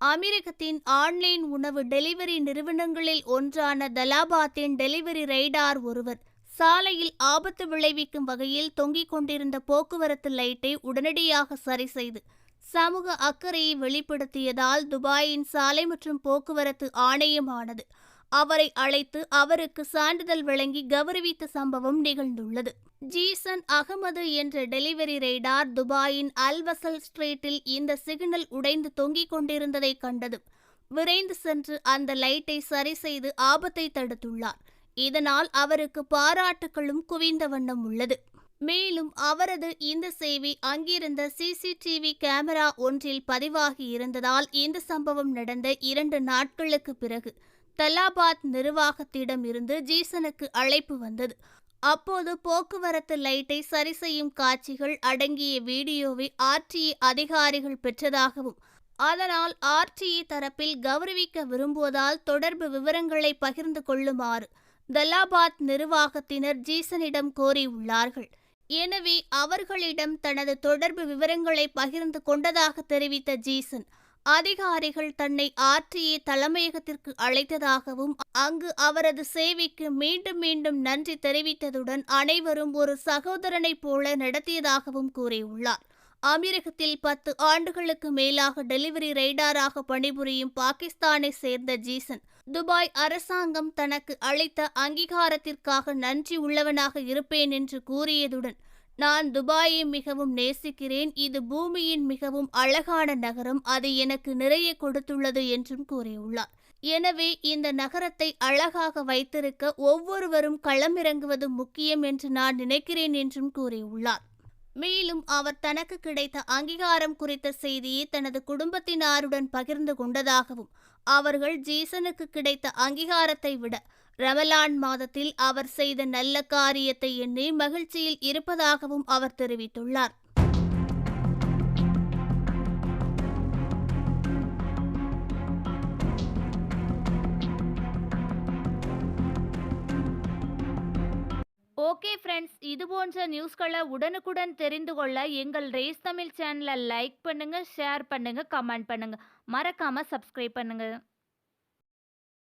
அமெரிக்கத்தின் online உணவு delivery நிறுவனங்களில் ஒன்றான தலாபாத்தின் டெலிவரி ரைடார் ஒருவர். சாலையில் ஆபத்து விளைவிக்கும் வகையில் தொங்கிக் கொண்டிருந்த போக்குவரத்து லைட்டை உடனடியாக சரி செய்து சமூக அக்கறையை வெளிப்படுத்தியதால் துபாயின் சாலை மற்றும் போக்குவரத்து ஆணையமானது. அவரை அழைத்து அவருக்கு சான்றிதழ் வழங்கி கௌரவித்த சம்பவம் நிகழ்ந்துள்ளது. ஜீசன் அகமது என்ற டெலிவரி ரைடார் துபாயின் அல்வசல் ஸ்ட்ரீட்டில் இந்த சிக்னல் உடைந்து தொங்கிக் கொண்டிருந்ததை கண்டது. விரைந்து சென்று அந்த லைட்டை சரி செய்து ஆபத்தை தடுத்துள்ளார். இதனால் அவருக்கு பாராட்டுகளும் குவிந்த வண்ணம் உள்ளது. மேலும் அவரது இந்த செய்தி அங்கிருந்த சிசிடிவி கேமரா ஒன்றில் பதிவாகி இருந்ததால் இந்த சம்பவம் நடந்த இரண்டு நாட்களுக்கு பிறகு தலாபாத் நிர்வாகத்திடம் இருந்து ஜீசனுக்கு அழைப்பு வந்தது. அப்போது போக்குவரத்து லைட்டை சரி செய்யும் காட்சிகள் அடங்கிய வீடியோவை ஆர்டிஏ அதிகாரிகள் பெற்றதாகவும் அதனால் ஆர்டிஏ தரப்பில் கௌரவிக்க விரும்புவதால் தொடர்பு விவரங்களை பகிர்ந்து கொள்ளுமாறு தலாபாத் நிர்வாகத்தினர் ஜீசனிடம் கோரியுள்ளார்கள். எனவே அவர்களிடம் தனது தொடர்பு விவரங்களை பகிர்ந்து கொண்டதாக தெரிவித்த ஜீசன் அதிகாரிகள் தன்னை ஆற்றியே தலைமையகத்திற்கு அழைத்ததாகவும் அங்கு அவரது சேவைக்கு மீண்டும் மீண்டும் நன்றி தெரிவித்ததுடன் அனைவரும் ஒரு சகோதரனைப் போல நடத்தியதாகவும் கூறியுள்ளார். அமீரகத்தில் பத்து ஆண்டுகளுக்கு மேலாக டெலிவரி ரைடாராக பணிபுரியும் பாகிஸ்தானை சேர்ந்த ஜீசன் துபாய் அரசாங்கம் தனக்கு அளித்த அங்கீகாரத்திற்காக நன்றி உள்ளவனாக இருப்பேன் என்று கூறியதுடன் நான் துபாயை மிகவும் நேசிக்கிறேன். இது பூமியின் மிகவும் அழகான நகரம். அது எனக்கு நிறைய கொடுத்துள்ளது என்றும் கூறியுள்ளார். எனவே இந்த நகரத்தை அழகாக வைத்திருக்க ஒவ்வொருவரும் களமிறங்குவது முக்கியம் என்று நான் நினைக்கிறேன் என்றும் கூறியுள்ளார். மேலும் அவர் தனக்கு கிடைத்த அங்கீகாரம் குறித்த செய்தியை தனது குடும்பத்தினாருடன் பகிர்ந்து கொண்டதாகவும் அவர்கள் ஜீசனுக்கு கிடைத்த அங்கீகாரத்தை விட ரமலான் மாதத்தில் அவர் செய்த நல்ல காரியத்தை எண்ணி மகிழ்ச்சியில் இருப்பதாகவும் அவர் தெரிவித்துள்ளார். ஓகே ஃப்ரெண்ட்ஸ் இது போன்ற நியூஸ்களை உடனுக்குடன் தெரிந்து கொள்ள எங்கள் ரேஸ் தமிழ் சேனலை லைக் பண்ணுங்க ஷேர் பண்ணுங்க கமெண்ட் பண்ணுங்க. மறக்காம சப்ஸ்கிரைப் பண்ணுங்க.